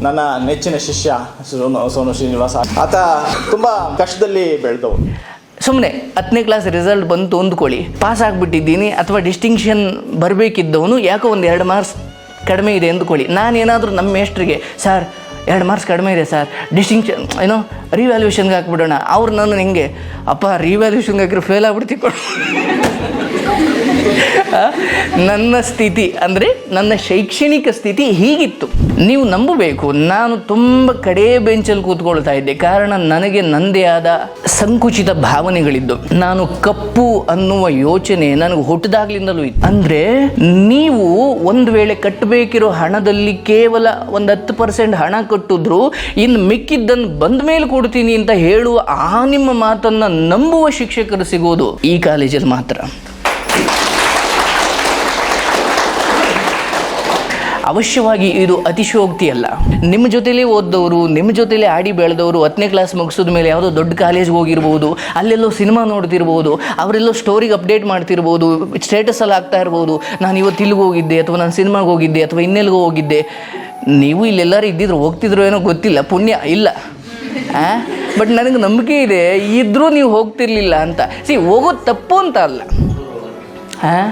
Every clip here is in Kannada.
ನನ್ನ ನೆಚ್ಚಿನ ಶಿಷ್ಯ ಸೋನು ಸೋನು ಶ್ರೀನಿವಾಸ. ಆತ ತುಂಬ ಕಷ್ಟದಲ್ಲಿ ಬೆಳೆದವು ಸುಮ್ಮನೆ ಹತ್ತನೇ ಕ್ಲಾಸ್ ರಿಸಲ್ಟ್ ಬಂತು ಅಂದ್ಕೊಳ್ಳಿ ಪಾಸ್ ಆಗಿಬಿಟ್ಟಿದ್ದೀನಿ ಅಥವಾ ಡಿಸ್ಟಿಂಕ್ಷನ್ ಬರಬೇಕಿದ್ದವನು ಯಾಕೋ ಒಂದು ಎರಡು ಮಾರ್ಕ್ಸ್ ಕಡಿಮೆ ಇದೆ ಅಂದ್ಕೊಳ್ಳಿ. ನಾನೇನಾದರೂ ನಮ್ಮ ಮೇಸ್ಟ್ರಿಗೆ ಸರ್ ಎರಡು ಮಾರ್ಕ್ಸ್ ಕಡಿಮೆ ಇದೆ ಸರ್ ಡಿಸ್ಟಿಂಕ್ಷನ್ ಏನೋ ರಿವ್ಯಾಲ್ಯೂಷನ್ಗೆ ಹಾಕ್ಬಿಡೋಣ. ಅವ್ರು ನನ್ನ ಹಿಂಗೆ ಅಪ್ಪ ರಿವ್ಯಾಲ್ಯೂಷನ್ಗೆ ಹಾಕಿದ್ರೆ ಫೇಲ್ ಆಗ್ಬಿಡ್ತಿ ಕೊಡು ಆ, ನನ್ನ ಸ್ಥಿತಿ ಅಂದರೆ ನನ್ನ ಶೈಕ್ಷಣಿಕ ಸ್ಥಿತಿ ಹೀಗಿತ್ತು. ನೀವು ನಂಬಬೇಕು, ನಾನು ತುಂಬ ಕಡೇ ಬೆಂಚಲ್ಲಿ ಕೂತ್ಕೊಳ್ತಾ ಇದ್ದೆ. ಕಾರಣ ನನಗೆ ನನ್ನದೇ ಆದ ಸಂಕುಚಿತ ಭಾವನೆಗಳಿದ್ದು. ನಾನು ಕಪ್ಪು ಅನ್ನುವ ಯೋಚನೆ ನನಗೆ ಹುಟ್ಟದಾಗ್ಲಿಂದಲೂ ಇತ್ತು. ಅಂದರೆ ನೀವು ಒಂದು ವೇಳೆ ಕಟ್ಟಬೇಕಿರೋ ಹಣದಲ್ಲಿ ಕೇವಲ ಒಂದು ಹತ್ತು ಪರ್ಸೆಂಟ್ ಹಣ ಕಟ್ಟಿದ್ರು ಇನ್ನು ಮಿಕ್ಕಿದ್ದನ್ನು ಬಂದ ಮೇಲೆ ಕೊಡ್ತೀನಿ ಅಂತ ಹೇಳುವ ಆ ನಿಮ್ಮ ಮಾತನ್ನು ನಂಬುವ ಶಿಕ್ಷಕರು ಸಿಗೋದು ಈ ಕಾಲೇಜಲ್ಲಿ ಮಾತ್ರ. ಅವಶ್ಯವಾಗಿ ಇದು ಅತಿಶಯೋಕ್ತಿ ಅಲ್ಲ ನಿಮ್ಮ ಜೊತೆಲೇ ಓದ್ದವರು, ನಿಮ್ಮ ಜೊತೆಲೇ ಆಡಿ ಬೆಳೆದವರು, ಹತ್ತನೇ ಕ್ಲಾಸ್ ಮುಗಿಸಿದ ಮೇಲೆ ಯಾವುದೋ ದೊಡ್ಡ ಕಾಲೇಜ್ಗೆ ಹೋಗಿರ್ಬೋದು, ಅಲ್ಲೆಲ್ಲೋ ಸಿನಿಮಾ ನೋಡ್ತಿರ್ಬೋದು, ಅವರೆಲ್ಲೋ ಸ್ಟೋರಿಗೆ ಅಪ್ಡೇಟ್ ಮಾಡ್ತಿರ್ಬೋದು ಸ್ಟೇಟಸಲ್ಲಿ ಆಗ್ತಾ ಇರ್ಬೋದು, ನಾನು ಇವತ್ತು ಇಲ್ಲಿಗೆ ಹೋಗಿದ್ದೆ ಅಥವಾ ನಾನು ಸಿನಿಮಾಗೆ ಹೋಗಿದ್ದೆ ಅಥವಾ ಇನ್ನೆಲ್ಲಿಗೂ ಹೋಗಿದ್ದೆ. ನೀವು ಇಲ್ಲೆಲ್ಲರೂ ಇದ್ದಿದ್ರು, ಹೋಗ್ತಿದ್ರು ಏನೋ ಗೊತ್ತಿಲ್ಲ, ಪುಣ್ಯ ಇಲ್ಲ. ಬಟ್ ನನಗೆ ನಂಬಿಕೆ ಇದೆ, ಇದ್ರೂ ನೀವು ಹೋಗ್ತಿರ್ಲಿಲ್ಲ ಅಂತ. ಸಿ ಹೋಗೋದು ತಪ್ಪು ಅಂತ ಅಲ್ಲ. ಹಾಂ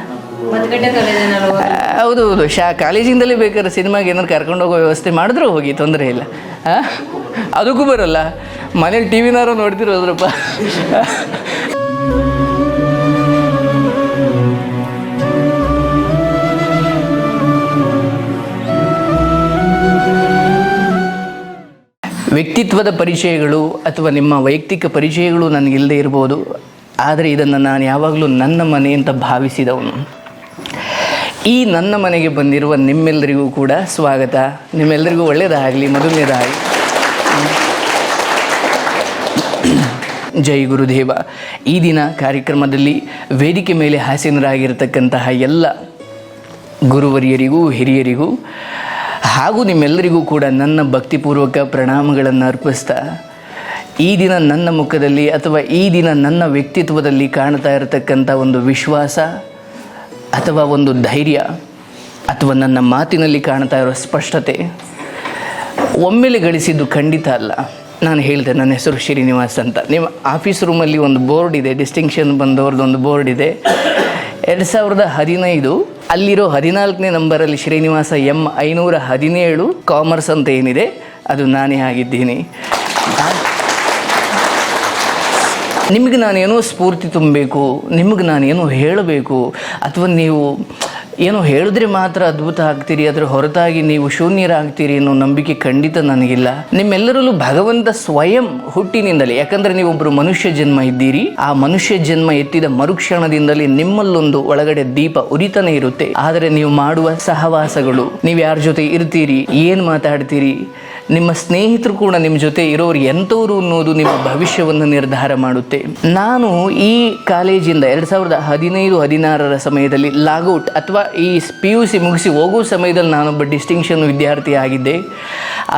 ಹೌದು ಹೌದು. ಶಾ, ಕಾಲೇಜಿಂದಲೇ ಬೇಕಾದ್ರೆ ಸಿನಿಮಾಗೆ ಏನಾದ್ರು ಕರ್ಕೊಂಡು ಹೋಗೋ ವ್ಯವಸ್ಥೆ ಮಾಡಿದ್ರೂ ಹೋಗಿ, ತೊಂದರೆ ಇಲ್ಲ? ಅದಕ್ಕೂ ಬರಲ್ಲ. ಮನೇಲಿ ಟಿ ವಿನಾರು ನೋಡ್ತಿರೋದ್ರಪ್ಪ. ವ್ಯಕ್ತಿತ್ವದ ಪರಿಚಯಗಳು ಅಥವಾ ನಿಮ್ಮ ವೈಯಕ್ತಿಕ ಪರಿಚಯಗಳು ನನಗಿಲ್ಲದೆ ಇರ್ಬೋದು. ಆದರೆ ಇದನ್ನು ನಾನು ಯಾವಾಗಲೂ ನನ್ನ ಮನೆ ಅಂತ ಭಾವಿಸಿದವನು. ಈ ನನ್ನ ಮನೆಗೆ ಬಂದಿರುವ ನಿಮ್ಮೆಲ್ಲರಿಗೂ ಕೂಡ ಸ್ವಾಗತ. ನಿಮ್ಮೆಲ್ಲರಿಗೂ ಒಳ್ಳೆಯದಾಗಲಿ ಮೊದಲನೇದಾಗಲಿ ಜೈ ಗುರುದೇವ. ಈ ದಿನ ಕಾರ್ಯಕ್ರಮದಲ್ಲಿ ವೇದಿಕೆ ಮೇಲೆ ಹಾಸ್ಯನರಾಗಿರ್ತಕ್ಕಂತಹ ಎಲ್ಲ ಗುರುವರಿಯರಿಗೂ, ಹಿರಿಯರಿಗೂ, ಹಾಗೂ ನಿಮ್ಮೆಲ್ಲರಿಗೂ ಕೂಡ ನನ್ನ ಭಕ್ತಿಪೂರ್ವಕ ಪ್ರಣಾಮಗಳನ್ನು ಅರ್ಪಿಸ್ತಾ, ಈ ದಿನ ನನ್ನ ಮುಖದಲ್ಲಿ ಅಥವಾ ಈ ದಿನ ನನ್ನ ವ್ಯಕ್ತಿತ್ವದಲ್ಲಿ ಕಾಣ್ತಾ ಇರತಕ್ಕಂಥ ಒಂದು ವಿಶ್ವಾಸ ಅಥವಾ ಒಂದು ಧೈರ್ಯ ಅಥವಾ ನನ್ನ ಮಾತಿನಲ್ಲಿ ಕಾಣ್ತಾ ಇರೋ ಸ್ಪಷ್ಟತೆ ಒಮ್ಮೆಲೆ ಗಳಿಸಿದ್ದು ಖಂಡಿತ ಅಲ್ಲ. ನಾನು ಹೇಳಿದೆ, ನನ್ನ ಹೆಸರು ಶ್ರೀನಿವಾಸ್ ಅಂತ. ನಿಮ್ಮ ಆಫೀಸ್ ರೂಮಲ್ಲಿ ಒಂದು ಬೋರ್ಡ್ ಇದೆ, ಡಿಸ್ಟಿಂಕ್ಷನ್ ಬಂದವ್ರದ್ದು ಒಂದು ಬೋರ್ಡ್ ಇದೆ. ಎರಡು ಸಾವಿರದ ಹದಿನೈದು ಅಲ್ಲಿರೋ ಹದಿನಾಲ್ಕನೇ ನಂಬರಲ್ಲಿ ಶ್ರೀನಿವಾಸ ಎಂ ಐನೂರ ಹದಿನೇಳು ಕಾಮರ್ಸ್ ಅಂತ ಏನಿದೆ, ಅದು ನಾನೇ ಆಗಿದ್ದೀನಿ. ನಿಮಗೆ ನಾನೇನೋ ಸ್ಫೂರ್ತಿ ತುಂಬಬೇಕು, ನಿಮಗೆ ನಾನೇನೋ ಹೇಳಬೇಕು, ಅಥವಾ ನೀವು ಏನೋ ಹೇಳಿದ್ರೆ ಮಾತ್ರ ಅದ್ಭುತ ಆಗ್ತೀರಿ, ಅದರ ಹೊರತಾಗಿ ನೀವು ಶೂನ್ಯರಾಗ್ತೀರಿ ಅನ್ನೋ ನಂಬಿಕೆ ಖಂಡಿತ ನನಗಿಲ್ಲ. ನಿಮ್ಮೆಲ್ಲರಲ್ಲೂ ಭಗವಂತ ಸ್ವಯಂ ಹುಟ್ಟಿನಿಂದಲೇ, ಯಾಕಂದ್ರೆ ನೀವೊಬ್ಬರು ಮನುಷ್ಯ ಜನ್ಮ ಇದ್ದೀರಿ, ಆ ಮನುಷ್ಯ ಜನ್ಮ ಎತ್ತಿದ ಮರುಕ್ಷಣದಿಂದಲೇ ನಿಮ್ಮಲ್ಲೊಂದು ಒಳಗಡೆ ದೀಪ ಉರಿತನೇ ಇರುತ್ತೆ. ಆದರೆ ನೀವು ಮಾಡುವ ಸಹವಾಸಗಳು, ನೀವು ಯಾರ ಜೊತೆ ಇರ್ತೀರಿ, ಏನು ಮಾತಾಡ್ತೀರಿ ನಿಮ್ಮ ಸ್ನೇಹಿತರು ಕೂಡ ನಿಮ್ಮ ಜೊತೆ ಇರೋರು ಎಂಥವ್ರು ಅನ್ನೋದು ನಿಮ್ಮ ಭವಿಷ್ಯವನ್ನು ನಿರ್ಧಾರ ಮಾಡುತ್ತೆ. ನಾನು ಈ ಕಾಲೇಜಿಂದ ಎರಡು ಸಾವಿರದ ಹದಿನೈದು, ಹದಿನಾರರ ಸಮಯದಲ್ಲಿ ಲಾಗೌಟ್ ಅಥವಾ ಈ ಪಿ ಯು ಸಿ ಮುಗಿಸಿ ಹೋಗೋ ಸಮಯದಲ್ಲಿ ನಾನೊಬ್ಬ ಡಿಸ್ಟಿಂಕ್ಷನ್ ವಿದ್ಯಾರ್ಥಿ ಆಗಿದ್ದೆ.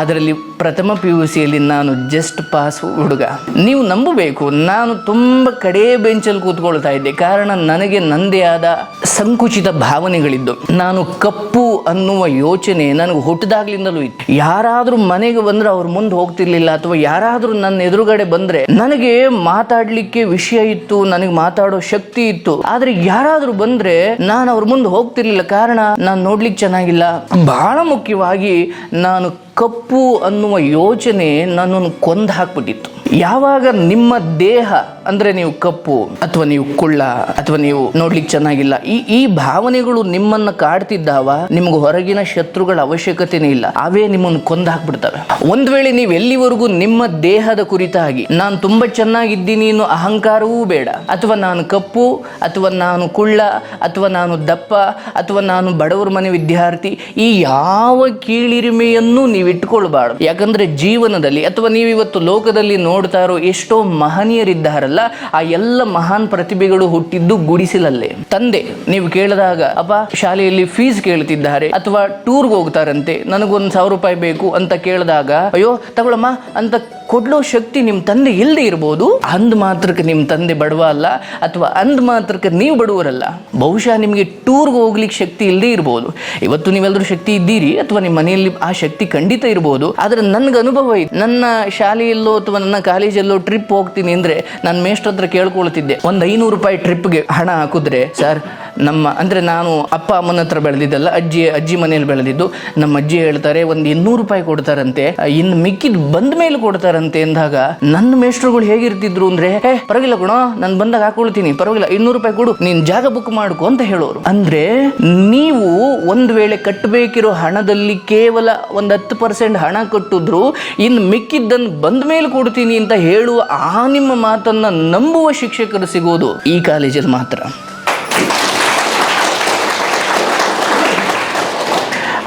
ಅದರಲ್ಲಿ ಪ್ರಥಮ ಪಿ ಯು ಸಿಯಲ್ಲಿ ನಾನು ಜಸ್ಟ್ ಪಾಸ್ ಹುಡುಗ. ನೀವು ನಂಬಬೇಕು, ನಾನು ತುಂಬ ಕಡೆ ಬೆಂಚಲ್ಲಿ ಕೂತ್ಕೊಳ್ತಾ ಇದ್ದೆ. ಕಾರಣ ನನಗೆ ನನ್ನದೇ ಆದ ಸಂಕುಚಿತ ಭಾವನೆಗಳಿದ್ದು. ನಾನು ಕಪ್ಪು ಅನ್ನುವ ಯೋಚನೆ ನನಗೆ ಹುಟ್ಟಿದಾಗ್ಲಿಂದಲೂ ಇತ್ತು. ಯಾರಾದರೂ ಮನೆಗೆ ಬಂದ್ರೆ ಅವ್ರ ಮುಂದೆ ಹೋಗ್ತಿರ್ಲಿಲ್ಲ ಅಥವಾ ಯಾರಾದರೂ ನನ್ನ ಎದುರುಗಡೆ ಬಂದ್ರೆ ನನಗೆ ಮಾತಾಡ್ಲಿಕ್ಕೆ ವಿಷಯ ಇತ್ತು, ನನಗೆ ಮಾತಾಡೋ ಶಕ್ತಿ ಇತ್ತು. ಆದ್ರೆ ಯಾರಾದರೂ ಬಂದ್ರೆ ನಾನು ಅವ್ರ ಮುಂದೆ ಹೋಗ್ತಿರ್ಲಿಲ್ಲ. ಕಾರಣ ನಾನು ನೋಡ್ಲಿಕ್ಕೆ ಚೆನ್ನಾಗಿಲ್ಲ. ಬಹಳ ಮುಖ್ಯವಾಗಿ ನಾನು ಕಪ್ಪು ಅನ್ನುವ ಯೋಚನೆ ನನ್ನನ್ನು ಕೊಂದು ಹಾಕ್ಬಿಟ್ಟಿತ್ತು. ಯಾವಾಗ ನಿಮ್ಮ ದೇಹ, ಅಂದ್ರೆ ನೀವು ಕಪ್ಪು ಅಥವಾ ನೀವು ಕುಳ್ಳ ಅಥವಾ ನೀವು ನೋಡ್ಲಿಕ್ಕೆ ಚೆನ್ನಾಗಿಲ್ಲ, ಈ ಈ ಭಾವನೆಗಳು ನಿಮ್ಮನ್ನ ಕಾಡ್ತಿದ್ದಾವ, ನಿಮ್ಗೆ ಹೊರಗಿನ ಶತ್ರುಗಳ ಅವಶ್ಯಕತೆನೇ ಇಲ್ಲ, ಅವೇ ನಿಮ್ಮನ್ನು ಕೊಂದು ಹಾಕ್ಬಿಡ್ತವೆ ಒಂದ್ ವೇಳೆ ನೀವು ಎಲ್ಲಿವರೆಗೂ ನಿಮ್ಮ ದೇಹದ ಕುರಿತಾಗಿ, ನಾನು ತುಂಬಾ ಚೆನ್ನಾಗಿದ್ದೀನಿ ಅನ್ನೋ ಅಹಂಕಾರವೂ ಬೇಡ, ಅಥವಾ ನಾನು ಕಪ್ಪು ಅಥವಾ ನಾನು ಕುಳ್ಳ ಅಥವಾ ನಾನು ದಪ್ಪ ಅಥವಾ ನಾನು ಬಡವರ ಮನೆ ವಿದ್ಯಾರ್ಥಿ ಈ ಯಾವ ಕೀಳಿರಿಮೆಯನ್ನು ನೀವು ಇಟ್ಕೊಳ್ಬಾರ್ದು ಯಾಕಂದ್ರೆ ಜೀವನದಲ್ಲಿ, ಅಥವಾ ನೀವು ಇವತ್ತು ಲೋಕದಲ್ಲಿ ನೋಡ್ತಾ ಇರೋ ಎಷ್ಟೋ ಮಹನೀಯರಿದ್ದಾರಲ್ಲ, ಆ ಎಲ್ಲ ಮಹಾನ್ ಪ್ರತಿಭೆಗಳು ಹುಟ್ಟಿದ್ದು ಗುಡಿಸಲಲ್ಲೇ. ತಂದೆ, ನೀವು ಕೇಳಿದಾಗ ಅಪ್ಪ ಶಾಲೆಯಲ್ಲಿ ಫೀಸ್ ಕೇಳ್ತಿದ್ದಾರೆ ಅಥವಾ ಟೂರ್ಗೆ ಹೋಗ್ತಾರಂತೆ, ನನಗೊಂದು ಸಾವಿರ ರೂಪಾಯಿ ಬೇಕು ಅಂತ ಕೇಳಿದಾಗ, ಅಯ್ಯೋ, ತಗೊಳಮ್ಮ, ಅಂತ ಕೊಡ್ಲೋ ಶಕ್ತಿ ನಿಮ್ಮ ತಂದೆ ಇಲ್ಲದೆ ಇರ್ಬೋದು, ಅಂದ್ ಮಾತ್ರಕ್ಕೆ ನಿಮ್ಮ ತಂದೆ ಬಡವ ಅಲ್ಲ, ಅಥವಾ ಅಂದ್ ಮಾತ್ರಕ್ಕೆ ನೀವು ಬಡವರಲ್ಲ. ಬಹುಶಃ ನಿಮಗೆ ಟೂರ್ಗೆ ಹೋಗ್ಲಿಕ್ಕೆ ಶಕ್ತಿ ಇಲ್ಲದೆ ಇರ್ಬೋದು. ಇವತ್ತು ನೀವೆಲ್ಲರೂ ಶಕ್ತಿ ಇದ್ದೀರಿ, ಅಥವಾ ನಿಮ್ಮ ಮನೆಯಲ್ಲಿ ಆ ಶಕ್ತಿ ಖಂಡಿತ ಇರ್ಬೋದು. ಆದರೆ ನನ್ಗೆ ಅನುಭವ ಇದೆ ನನ್ನ ಶಾಲೆಯಲ್ಲೋ ಅಥವಾ ನನ್ನ ಕಾಲೇಜಲ್ಲೋ ಟ್ರಿಪ್ ಹೋಗ್ತೀನಿ ಅಂದ್ರೆ ನನ್ನ ಮೇಷ್ಟ್ರ ಹತ್ರ ಕೇಳ್ಕೊಳ್ತಿದ್ದೆ. ಒಂದು ಐನೂರು ರೂಪಾಯಿ ಟ್ರಿಪ್ಗೆ ಹಣ ಹಾಕಿದ್ರೆ, ಸರ್ ನಮ್ಮ, ಅಂದರೆ ನಾನು ಅಪ್ಪ, ಅಮ್ಮನ ಹತ್ರ ಬೆಳೆದಿದ್ದಲ್ಲ ಅಜ್ಜಿ ಅಜ್ಜಿ ಮನೆಯಲ್ಲಿ ಬೆಳೆದಿದ್ದು. ನಮ್ಮ ಅಜ್ಜಿ ಹೇಳ್ತಾರೆ, ಒಂದು ಇನ್ನೂರು ರೂಪಾಯಿ ಕೊಡ್ತಾರಂತೆ. ಇನ್ನು ಮಿಕ್ಕಿದ್ ಬಂದ ಮೇಲೆ ಕೊಡ್ತಾರಂತೆ ಅಂದಾಗ ನನ್ನ ಮೇಷ್ಟ್ರುಗಳು ಹೇಗಿರ್ತಿದ್ರು ಅಂದ್ರೆ ಏ ಪರವಾಗಿಲ್ಲ ಗುಣ ನಾನು ಬಂದಾಗ ಹಾಕೊಳ್ತೀನಿ. ಪರವಾಗಿಲ್ಲ, ಇನ್ನೂರು ರೂಪಾಯಿ ಕೊಡು. ನೀನ್ ಜಾಗ ಬುಕ್ ಮಾಡ್ಕೊ, ಅಂತ ಹೇಳೋರು. ಅಂದ್ರೆ ನೀವು ಒಂದು ವೇಳೆ ಕಟ್ಟಬೇಕಿರೋ ಹಣದಲ್ಲಿ ಕೇವಲ ಒಂದು ಹತ್ತು ಪರ್ಸೆಂಟ್ ಹಣ ಕಟ್ಟಿದ್ರು, ಇನ್ನು ಮಿಕ್ಕಿದ್ದನ್ನು ಬಂದ ಮೇಲೆ ಕೊಡ್ತೀನಿ ಅಂತ ಹೇಳುವ ಆ ನಿಮ್ಮ ಮಾತನ್ನ ನಂಬುವ ಶಿಕ್ಷಕರು ಸಿಗೋದು ಈ ಕಾಲೇಜಲ್ಲಿ ಮಾತ್ರ.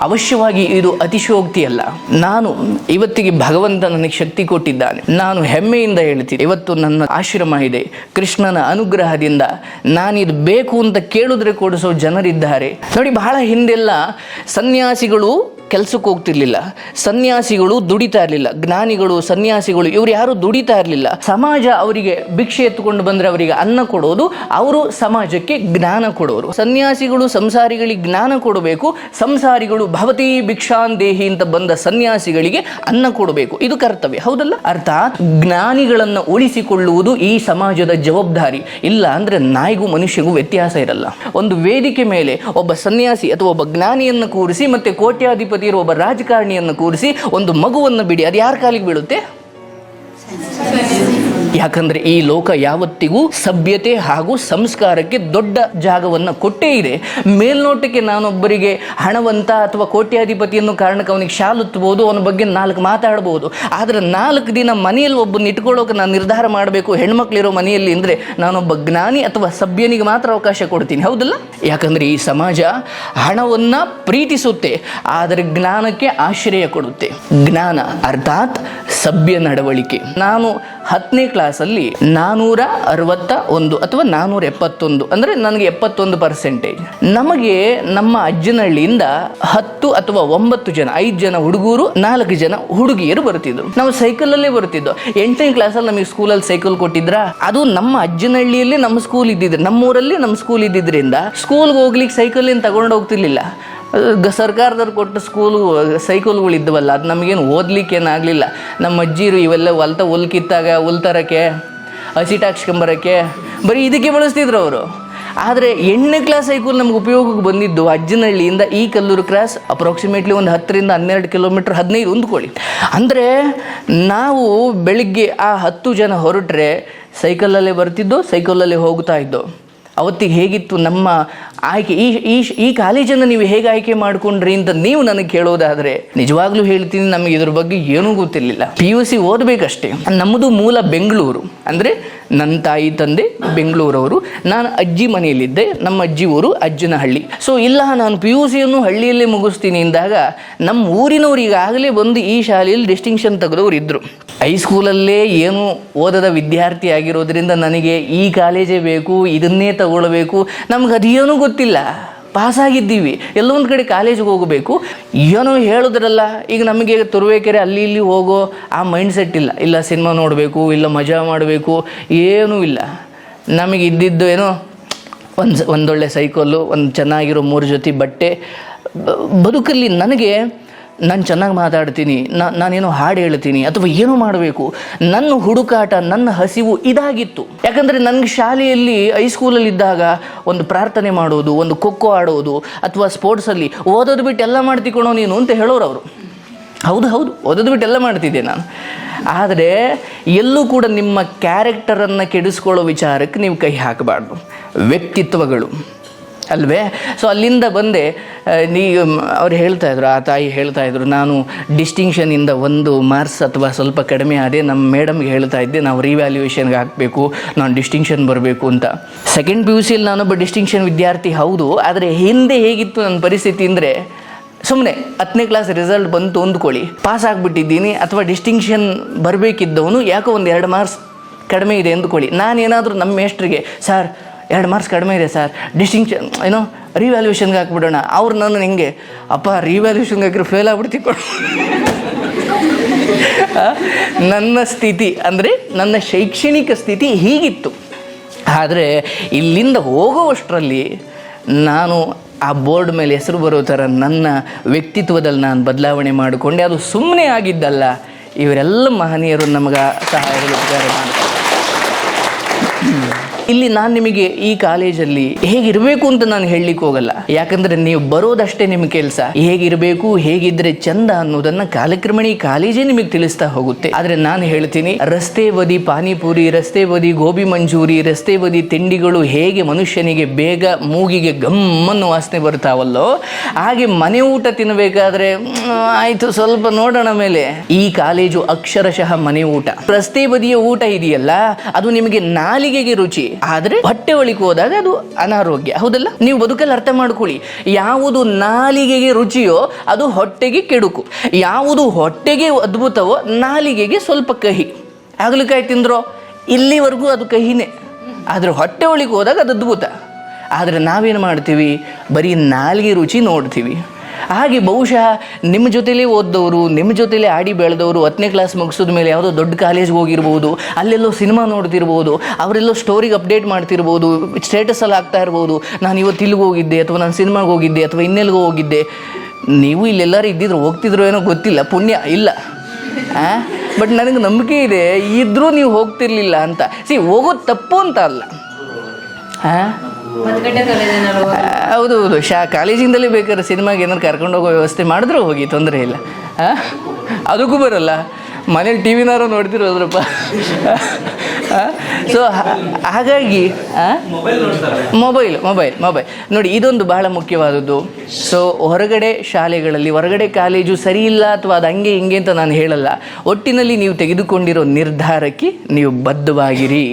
ಅವಶ್ಯವಾಗಿ ಇದು ಅತಿಶೋಕ್ತಿಯಲ್ಲ ನಾನು ಇವತ್ತಿಗೆ ಭಗವಂತ ನನಗೆ ಶಕ್ತಿ ಕೊಟ್ಟಿದ್ದಾನೆ. ನಾನು ಹೆಮ್ಮೆಯಿಂದ ಹೇಳ್ತೀನಿ. ಇವತ್ತು ನನ್ನ ಆಶ್ರಮ ಇದೆ. ಕೃಷ್ಣನ ಅನುಗ್ರಹದಿಂದ ನಾನಿದು ಬೇಕು ಅಂತ ಕೇಳಿದ್ರೆ ಕೊಡಿಸೋ ಜನರಿದ್ದಾರೆ. ನೋಡಿ ಬಹಳ ಹಿಂದೆಲ್ಲ ಸನ್ಯಾಸಿಗಳು ಕೆಲಸಕ್ಕೆ ಹೋಗ್ತಿರ್ಲಿಲ್ಲ. ಸನ್ಯಾಸಿಗಳು ದುಡಿತಾ ಇರಲಿಲ್ಲ. ಜ್ಞಾನಿಗಳು, ಸನ್ಯಾಸಿಗಳು ಇವರು ಯಾರು ದುಡಿತಾ ಇರಲಿಲ್ಲ. ಸಮಾಜ ಅವರಿಗೆ ಭಿಕ್ಷೆ ಎತ್ತುಕೊಂಡು ಬಂದ್ರೆ ಅವರಿಗೆ ಅನ್ನ ಕೊಡೋದು, ಅವರು ಸಮಾಜಕ್ಕೆ ಜ್ಞಾನ ಕೊಡೋರು. ಸನ್ಯಾಸಿಗಳು ಸಂಸಾರಿಗಳಿಗೆ ಜ್ಞಾನ ಕೊಡಬೇಕು, ಸಂಸಾರಿಗಳು ಭವತಿ ಭಿಕ್ಷಾನ್ ದೇಹಿ ಅಂತ ಬಂದ ಸನ್ಯಾಸಿಗಳಿಗೆ ಅನ್ನ ಕೊಡಬೇಕು. ಇದು ಕರ್ತವ್ಯ. ಹೌದಲ್ಲ? ಅರ್ಥಾತ್ ಜ್ಞಾನಿಗಳನ್ನು ಉಳಿಸಿಕೊಳ್ಳುವುದು ಈ ಸಮಾಜದ ಜವಾಬ್ದಾರಿ. ಇಲ್ಲ ಅಂದ್ರೆ ನಾಯಿಗೂ ಮನುಷ್ಯಗೂ ವ್ಯತ್ಯಾಸ ಇರಲ್ಲ. ಒಂದು ವೇದಿಕೆ ಮೇಲೆ ಒಬ್ಬ ಸನ್ಯಾಸಿ ಅಥವಾ ಒಬ್ಬ ಜ್ಞಾನಿಯನ್ನು ಕೂರಿಸಿ ಮತ್ತೆ ಕೋಟ್ಯಾಧಿಪತಿ ಇರುವ ಒಬ್ಬ ರಾಜಕಾರಣಿಯನ್ನು ಕೂರಿಸಿ ಒಂದು ಮಗುವನ್ನು ಬಿಡಿ. ಅದು ಯಾರ ಕಾಲಿಗೆ ಬೀಳುತ್ತೆ? ಯಾಕಂದ್ರೆ ಈ ಲೋಕ ಯಾವತ್ತಿಗೂ ಸಭ್ಯತೆ ಹಾಗೂ ಸಂಸ್ಕಾರಕ್ಕೆ ದೊಡ್ಡ ಜಾಗವನ್ನು ಕೊಟ್ಟೇ ಇದೆ. ಮೇಲ್ನೋಟಕ್ಕೆ ನಾನೊಬ್ಬರಿಗೆ ಹಣವಂತ ಅಥವಾ ಕೋಟ್ಯಾಧಿಪತಿಯನ್ನು ಕಾರಣಕ್ಕೆ ಅವನಿಗೆ ಶಾಲುತ್ತಬಹುದು ಅವನ ಬಗ್ಗೆ ನಾಲ್ಕು ಮಾತಾಡಬಹುದು. ಆದರೆ ನಾಲ್ಕು ದಿನ ಮನೆಯಲ್ಲಿ ಒಬ್ಬನ ಇಟ್ಕೊಳ್ಳೋಕೆ ನಾನು ನಿರ್ಧಾರ ಮಾಡಬೇಕು ಹೆಣ್ಮಕ್ಳಿರೋ ಮನೆಯಲ್ಲಿ ಅಂದ್ರೆ ನಾನೊಬ್ಬ ಜ್ಞಾನಿ ಅಥವಾ ಸಭ್ಯನಿಗೆ ಮಾತ್ರ ಅವಕಾಶ ಕೊಡ್ತೀನಿ. ಹೌದಲ್ಲ? ಯಾಕಂದ್ರೆ ಈ ಸಮಾಜ ಹಣವನ್ನ ಪ್ರೀತಿಸುತ್ತೆ, ಆದರೆ ಜ್ಞಾನಕ್ಕೆ ಆಶ್ರಯ ಕೊಡುತ್ತೆ. ಜ್ಞಾನ ಅರ್ಥಾತ್ ಸಭ್ಯ ನಡವಳಿಕೆ. ನಾನು ಹತ್ತನೇ ಕ್ಲಾಸಲ್ಲಿ ನಾನೂರ ಅರವತ್ತ ಒಂದು ಅಥವಾ ನಾನೂರ ಎಪ್ಪತ್ತೊಂದು ಅಂದರೆ ನನಗೆ ಎಪ್ಪತ್ತೊಂದು ಪರ್ಸೆಂಟೇಜ್ ನಮಗೆ ನಮ್ಮ ಅಜ್ಜನಹಳ್ಳಿಯಿಂದ ಹತ್ತು ಅಥವಾ ಒಂಬತ್ತು ಜನ, ಐದು ಜನ ಹುಡುಗರು, ನಾಲ್ಕು ಜನ ಹುಡುಗಿಯರು ಬರ್ತಿದ್ರು ನಾವು ಸೈಕಲಲ್ಲೇ ಬರ್ತಿದ್ದೋ ಎಂಟನೇ ಕ್ಲಾಸಲ್ಲಿ ನಮಗೆ ಸ್ಕೂಲಲ್ಲಿ ಸೈಕಲ್ ಕೊಟ್ಟಿದ್ರ? ಅದು ನಮ್ಮ ಅಜ್ಜನಹಳ್ಳಿಯಲ್ಲಿ ನಮ್ಮ ಸ್ಕೂಲ್ ಇದ್ದಿದ್ರೆ, ನಮ್ಮೂರಲ್ಲಿ ನಮ್ಮ ಸ್ಕೂಲ್ ಇದ್ದಿದ್ರಿಂದ ಸ್ಕೂಲ್ಗೆ ಹೋಗ್ಲಿಕ್ಕೆ ಸೈಕಲ್ ಏನು ತಗೊಂಡು ಹೋಗ್ತಿರ್ಲಿಲ್ಲ. ಸರ್ಕಾರದವ್ರು ಕೊಟ್ಟ ಸ್ಕೂಲು ಸೈಕಲ್ಗಳು ಇದ್ದವಲ್ಲ, ಅದು ನಮಗೇನು ಓದ್ಲಿಕ್ಕೆ ಏನಾಗಲಿಲ್ಲ ನಮ್ಮ ಅಜ್ಜಿರು ಇವೆಲ್ಲ ಹೊಲ್ತ, ಹುಲ್ ಕಿತ್ತಾಗ, ಹುಲ್ ತರೋಕ್ಕೆ ಹಸಿಟ್ ಹಾಕ್ಸ್ಕೊಂಬರಕ್ಕೆ ಬರೀ ಇದಕ್ಕೆ ಬಳಸ್ತಿದ್ರು ಅವರು. ಆದರೆ ಎಂಟನೇ ಕ್ಲಾಸ್ ಸೈಕಲ್ ನಮ್ಗೆ ಉಪಯೋಗಕ್ಕೆ ಬಂದಿದ್ದು ಅಜ್ಜನಹಳ್ಳಿಯಿಂದ ಈ ಕಲ್ಲೂರು ಕ್ರಾಸ್ ಅಪ್ರಾಕ್ಸಿಮೇಟ್ಲಿ ಒಂದು ಹತ್ತರಿಂದ ಹನ್ನೆರಡು ಕಿಲೋಮೀಟ್ರ್ ಹದಿನೈದು ಹೊಂದ್ಕೊಳ್ಳಿ. ಅಂದರೆ ನಾವು ಬೆಳಿಗ್ಗೆ ಆ ಹತ್ತು ಜನ ಹೊರಟ್ರೆ ಸೈಕಲಲ್ಲೇ ಬರ್ತಿದ್ದು ಸೈಕಲಲ್ಲೇ ಹೋಗ್ತಾ ಇದ್ದೋ. ಅವತ್ತಿಗೆ ಹೇಗಿತ್ತು ನಮ್ಮ ಆಯ್ಕೆ? ಈ ಈ ಈ ಕಾಲೇಜನ್ನು ನೀವು ಹೇಗೆ ಆಯ್ಕೆ ಮಾಡ್ಕೊಂಡ್ರಿ ಅಂತ ನೀವು ನನಗೆ ಕೇಳೋದಾದರೆ ನಿಜವಾಗ್ಲೂ ಹೇಳ್ತೀನಿ, ನಮಗೆ ಇದ್ರ ಬಗ್ಗೆ ಏನೂ ಗೊತ್ತಿರಲಿಲ್ಲ. ಪಿ ಯು ಸಿ ಓದಬೇಕಷ್ಟೇ. ನಮ್ಮದು ಮೂಲ ಬೆಂಗಳೂರು. ಅಂದರೆ ನನ್ನ ತಾಯಿ ತಂದೆ ಬೆಂಗಳೂರವರು. ನಾನು ಅಜ್ಜಿ ಮನೆಯಲ್ಲಿದ್ದೆ, ನಮ್ಮ ಅಜ್ಜಿ ಊರು ಅಜ್ಜನಹಳ್ಳಿ. ಸೊ ಇಲ್ಲ, ನಾನು ಪಿ ಯು ಸಿಯನ್ನು ಹಳ್ಳಿಯಲ್ಲೇ ಮುಗಿಸ್ತೀನಿ ಅಂದಾಗ ನಮ್ಮ ಊರಿನವ್ರು ಈಗಾಗಲೇ ಬಂದು ಈ ಶಾಲೆಯಲ್ಲಿ ಡಿಸ್ಟಿಂಕ್ಷನ್ ತೆಗೆದವ್ರು ಇದ್ದರು ಹೈಸ್ಕೂಲಲ್ಲೇ ಏನು ಓದದ ವಿದ್ಯಾರ್ಥಿ ಆಗಿರೋದ್ರಿಂದ ನನಗೆ ಈ ಕಾಲೇಜೇ ಬೇಕು, ಇದನ್ನೇ ತಗೊಳ್ಬೇಕು. ನಮ್ಗೆ ಅದೇನೂ ಗೊತ್ತಿಲ್ಲ. ಪಾಸಾಗಿದ್ದೀವಿ. ಎಲ್ಲೊಂದು ಕಡೆ ಕಾಲೇಜಿಗೆ ಹೋಗಬೇಕು. ಏನೋ ಹೇಳಿದ್ರಲ್ಲ, ಈಗ ನಮಗೆ ತುರುವೇಕೆರೆ ಅಲ್ಲಿ ಇಲ್ಲಿ ಹೋಗೋ ಆ ಮೈಂಡ್ ಸೆಟ್ ಇಲ್ಲ. ಇಲ್ಲ ಸಿನಿಮಾ ನೋಡಬೇಕು, ಇಲ್ಲ ಮಜಾ ಮಾಡಬೇಕು, ಏನೂ ಇಲ್ಲ. ನಮಗೆ ಇದ್ದಿದ್ದು ಏನೋ ಒಂದು, ಒಂದೊಳ್ಳೆ ಸೈಕಲ್ಲು ಒಂದು ಚೆನ್ನಾಗಿರೋ ಮೂರು ಜೊತೆ ಬಟ್ಟೆ ಬದುಕಲ್ಲಿ ನನಗೆ ನಾನು ಚೆನ್ನಾಗಿ ಮಾತಾಡ್ತೀನಿ ನಾನೇನು ಹಾಡು ಹೇಳ್ತೀನಿ ಅಥವಾ ಏನೋ ಮಾಡಬೇಕು. ನನ್ನ ಹುಡುಕಾಟ, ನನ್ನ ಹಸಿವು ಇದಾಗಿತ್ತು. ಯಾಕಂದರೆ ನನಗೆ ಶಾಲೆಯಲ್ಲಿ ಹೈಸ್ಕೂಲಲ್ಲಿ ಇದ್ದಾಗ ಒಂದು ಪ್ರಾರ್ಥನೆ ಮಾಡೋದು, ಒಂದು ಖೋಖೋ ಆಡೋದು, ಅಥವಾ ಸ್ಪೋರ್ಟ್ಸಲ್ಲಿ ಓದೋದು ಬಿಟ್ಟು ಎಲ್ಲ ಮಾಡ್ತಿಕೊಳೋ ನೀನು ಅಂತ ಹೇಳೋರು ಅವರು. ಹೌದು ಹೌದು, ಓದೋದು ಬಿಟ್ಟು ಎಲ್ಲ ಮಾಡ್ತಿದ್ದೆ ನಾನು. ಆದರೆ ಎಲ್ಲೂ ಕೂಡ ನಿಮ್ಮ ಕ್ಯಾರೆಕ್ಟರನ್ನು ಕೆಡಿಸ್ಕೊಳ್ಳೋ ವಿಚಾರಕ್ಕೆ ನೀವು ಕೈ ಹಾಕಬಾರ್ದು. ವ್ಯಕ್ತಿತ್ವಗಳು. ಅಲ್ವೇ? ಸೊ ಅಲ್ಲಿಂದ ಬಂದೆ ನೀ ಅವ್ರು ಹೇಳ್ತಾ ಇದ್ರು, ಆ ತಾಯಿ ಹೇಳ್ತಾ ಇದ್ರು, ನಾನು ಡಿಸ್ಟಿಂಕ್ಷನಿಂದ ಒಂದು ಮಾರ್ಕ್ಸ್ ಅಥವಾ ಸ್ವಲ್ಪ ಕಡಿಮೆ ಆದೆ ನಮ್ಮ ಮೇಡಮ್ಗೆ ಹೇಳ್ತಾ ಇದ್ದೆ, ನಾವು ರಿವ್ಯಾಲ್ಯೂಯೇಷನ್ಗೆ ಹಾಕಬೇಕು, ನಾನು ಡಿಸ್ಟಿಂಕ್ಷನ್ ಬರಬೇಕು ಅಂತ. ಸೆಕೆಂಡ್ ಪಿ ಯು ಸಿಯಲ್ಲಿ ನಾನೊಬ್ಬ ಡಿಸ್ಟಿಂಕ್ಷನ್ ವಿದ್ಯಾರ್ಥಿ, ಹೌದು, ಆದರೆ ಹಿಂದೆ ಹೇಗಿತ್ತು ನನ್ನ ಪರಿಸ್ಥಿತಿ ಅಂದರೆ ಸುಮ್ಮನೆ ಹತ್ತನೇ ಕ್ಲಾಸ್ ರಿಸಲ್ಟ್ ಬಂತು ಅಂದ್ಕೊಳ್ಳಿ ಪಾಸ್ ಆಗಿಬಿಟ್ಟಿದ್ದೀನಿ, ಅಥವಾ ಡಿಸ್ಟಿಂಕ್ಷನ್ ಬರಬೇಕಿದ್ದವನು ಯಾಕೋ ಒಂದು ಎರಡು ಮಾರ್ಕ್ಸ್ ಕಡಿಮೆ ಇದೆ ಅಂದ್ಕೊಳ್ಳಿ. ನಾನೇನಾದರೂ ನಮ್ಮ ಮೇಸ್ಟ್ರಿಗೆ ಸರ್ ಎರಡು ಮಾರ್ಕ್ಸ್ ಕಡಿಮೆ ಇದೆ ಸರ್. ಡಿಸ್ಟಿಂಕ್ಷನ್ ಏನೋ ರಿವ್ಯಾಲ್ಯೂಷನ್ಗೆ ಹಾಕ್ಬಿಡೋಣ. ಅವ್ರು ನನ್ನ ಹಿಂಗೆ, ಅಪ್ಪ ರಿವ್ಯಾಲ್ಯೂಷನ್ಗೆ ಹಾಕಿದ್ರೆ ಫೇಲ್ ಆಗ್ಬಿಡ್ತಿ ಕೊಡು. ನನ್ನ ಸ್ಥಿತಿ ಅಂದರೆ ನನ್ನ ಶೈಕ್ಷಣಿಕ ಸ್ಥಿತಿ ಹೀಗಿತ್ತು. ಆದರೆ ಇಲ್ಲಿಂದ ಹೋಗುವಷ್ಟರಲ್ಲಿ ನಾನು ಆ ಬೋರ್ಡ್ ಮೇಲೆ ಹೆಸರು ಬರೋ ಥರ ನನ್ನ ವ್ಯಕ್ತಿತ್ವದಲ್ಲಿ ನಾನು ಬದಲಾವಣೆ ಮಾಡಿಕೊಂಡೆ. ಅದು ಸುಮ್ಮನೆ ಆಗಿದ್ದಲ್ಲ. ಇವರೆಲ್ಲ ಮಹನೀಯರು ನಮಗೆ ಸಹಾಯ ಮಾಡ್ತಾರೆ ಇಲ್ಲಿ ನಾನು ನಿಮಗೆ ಈ ಕಾಲೇಜಲ್ಲಿ ಹೇಗಿರಬೇಕು ಅಂತ ನಾನು ಹೇಳಲಿಕ್ಕೆ ಹೋಗಲ್ಲ. ಯಾಕಂದ್ರೆ ನೀವು ಬರೋದಷ್ಟೇ ನಿಮ್ಮ ಕೆಲಸ. ಹೇಗಿರಬೇಕು, ಹೇಗಿದ್ರೆ ಚಂದ ಅನ್ನೋದನ್ನ ಕಾಲಕ್ರಮಣಿ ಕಾಲೇಜೇ ನಿಮಗೆ ತಿಳಿಸ್ತಾ ಹೋಗುತ್ತೆ. ಆದ್ರೆ ನಾನು ಹೇಳ್ತೀನಿ, ರಸ್ತೆ ಬದಿ ಪಾನಿಪುರಿ, ರಸ್ತೆ ಬದಿ ಗೋಬಿ ಮಂಜೂರಿ, ರಸ್ತೆ ಬದಿ ತಿಂಡಿಗಳು ಹೇಗೆ ಮನುಷ್ಯನಿಗೆ ಬೇಗ ಮೂಗಿಗೆ ಗಮ್ಮನ್ನು ವಾಸನೆ ಬರ್ತಾವಲ್ಲೋ, ಹಾಗೆ ಮನೆ ಊಟ ತಿನ್ನಬೇಕಾದ್ರೆ ಆಯ್ತು ಸ್ವಲ್ಪ ನೋಡೋಣ ಮೇಲೆ. ಈ ಕಾಲೇಜು ಅಕ್ಷರಶಃ ಮನೆ ಊಟ. ರಸ್ತೆ ಬದಿಯ ಊಟ ಇದೆಯಲ್ಲ, ಅದು ನಿಮಗೆ ನಾಲಿಗೆಗೆ ರುಚಿ. ಆದ್ರೆ ಹೊಟ್ಟೆ ಒಳಿಗೆ ಹೋದಾಗ ಅದು ಅನಾರೋಗ್ಯ. ಹೌದಲ್ಲ? ನೀವು ಬದುಕಲ್ಲಿ ಅರ್ಥ ಮಾಡ್ಕೊಳ್ಳಿ. ಯಾವುದು ನಾಲಿಗೆಗೆ ರುಚಿಯೋ ಅದು ಹೊಟ್ಟೆಗೆ ಕೆಡುಕು. ಯಾವುದು ಹೊಟ್ಟೆಗೆ ಅದ್ಭುತವೋ ನಾಲಿಗೆಗೆ ಸ್ವಲ್ಪ ಕಹಿ. ಹಾಗಲಕಾಯಿ ತಿಂದ್ರೋ? ಇಲ್ಲಿವರೆಗೂ ಅದು ಕಹಿನೇ. ಆದ್ರೆ ಹೊಟ್ಟೆ ಒಳಗೆ ಹೋದಾಗ ಅದು ಅದ್ಭುತ. ಆದರೆ ನಾವೇನು ಮಾಡ್ತೀವಿ? ಬರೀ ನಾಲಿಗೆ ರುಚಿ ನೋಡ್ತೀವಿ. ಹಾಗೆ ಬಹುಶಃ ನಿಮ್ಮ ಜೊತೆಲೇ ಓದ್ದವರು, ನಿಮ್ಮ ಜೊತೆಲೇ ಆಡಿ ಬೆಳೆದವರು, ಹತ್ತನೇ ಕ್ಲಾಸ್ ಮುಗಿಸಿದ ಮೇಲೆ ಯಾವುದೋ ದೊಡ್ಡ ಕಾಲೇಜ್ಗೆ ಹೋಗಿರ್ಬೋದು, ಅಲ್ಲೆಲ್ಲೋ ಸಿನಿಮಾ ನೋಡ್ತಿರ್ಬೋದು, ಅವರೆಲ್ಲೋ ಸ್ಟೋರಿಗೆ ಅಪ್ಡೇಟ್ ಮಾಡ್ತಿರ್ಬೋದು ಸ್ಟೇಟಸಲ್ಲಿ ಆಗ್ತಾ ಇರ್ಬೋದು, ನಾನು ಇವತ್ತು ಇಲ್ಲಿಗೆ ಹೋಗಿದ್ದೆ ಅಥವಾ ನಾನು ಸಿನಿಮಾಗೆ ಹೋಗಿದ್ದೆ ಅಥವಾ ಇನ್ನೆಲ್ಲಿಗೆ ಹೋಗಿದ್ದೆ. ನೀವು ಇಲ್ಲೆಲ್ಲರೂ ಇದ್ದಿದ್ರು, ಹೋಗ್ತಿದ್ರು ಏನೋ ಗೊತ್ತಿಲ್ಲ, ಪುಣ್ಯ ಇಲ್ಲ. ಬಟ್ ನನಗೆ ನಂಬಿಕೆ ಇದೆ ಇದ್ದರೂ ನೀವು ಹೋಗ್ತಿರ್ಲಿಲ್ಲ ಅಂತ. ಸಿ ಹೋಗೋದು ತಪ್ಪು ಅಂತ ಅಲ್ಲ. ಹಾಂ ಹೌದು ಹೌದು. ಶಾ ಕಾಲೇಜಿಂದಲೇ ಬೇಕಾದ್ರೆ ಸಿನಿಮಾಗೆ ಏನಾದ್ರು ಕರ್ಕೊಂಡು ಹೋಗೋ ವ್ಯವಸ್ಥೆ ಮಾಡಿದ್ರು ಹೋಗಿ ತೊಂದರೆ ಇಲ್ಲ? ಅದಕ್ಕೂ ಬರಲ್ಲ. ಮನೇಲಿ ಟಿ ವಿನಾರು ನೋಡ್ತಿರೋದ್ರಪ್ಪ ಸೊ ಹಾಗಾಗಿ ಮೊಬೈಲ್ ಮೊಬೈಲ್ ಮೊಬೈಲ್. ನೋಡಿ ಇದೊಂದು ಬಹಳ ಮುಖ್ಯವಾದದ್ದು. ಸೊ ಹೊರಗಡೆ ಶಾಲೆಗಳಲ್ಲಿ ಹೊರಗಡೆ ಕಾಲೇಜು ಸರಿ ಇಲ್ಲ ಅಥವಾ ಅದು ಹಂಗೆ ಹಿಂಗೆ ಅಂತ ನಾನು ಹೇಳಲ್ಲ. ಒಟ್ಟಿನಲ್ಲಿ ನೀವು ತೆಗೆದುಕೊಂಡಿರೋ ನಿರ್ಧಾರಕ್ಕೆ ನೀವು ಬದ್ಧವಾಗಿರಿ.